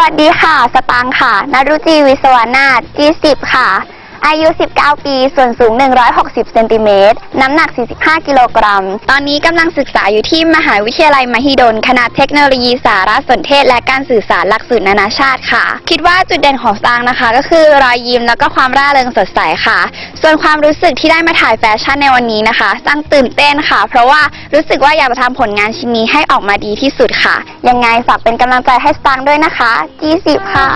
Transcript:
วัสดีค่ะ สปางค่ะ นรุจีวิศวนาถ G10 ค่ะ อายุ 19 ปี ส่วนสูง 160 เซนติเมตร น้ำหนัก 45 กิโลกรัม ตอนนี้กำลังศึกษาอยู่ที่มหาวิทยาลัยมหิดล คณะเทคโนโลยีสารสนเทศ และการสื่อสารหลักสูตรนานาชาติค่ะ คิดว่าจุดเด่นของสตางนะคะ ก็คือรอยยิ้มแล้วก็ความร่าเริงสดใสค่ะ ส่วนความรู้สึกที่ได้มาถ่ายแฟชั่นในวันนี้นะคะสร้างตื่นเต้นค่ะ เพราะว่ารู้สึกว่าอยากจะทำผลงานชิ้นนี้ให้ออกมาดีที่สุดค่ะ ยังไงฝากเป็นกำลังใจให้สตางค์ด้วยนะคะ G10 ค่ะ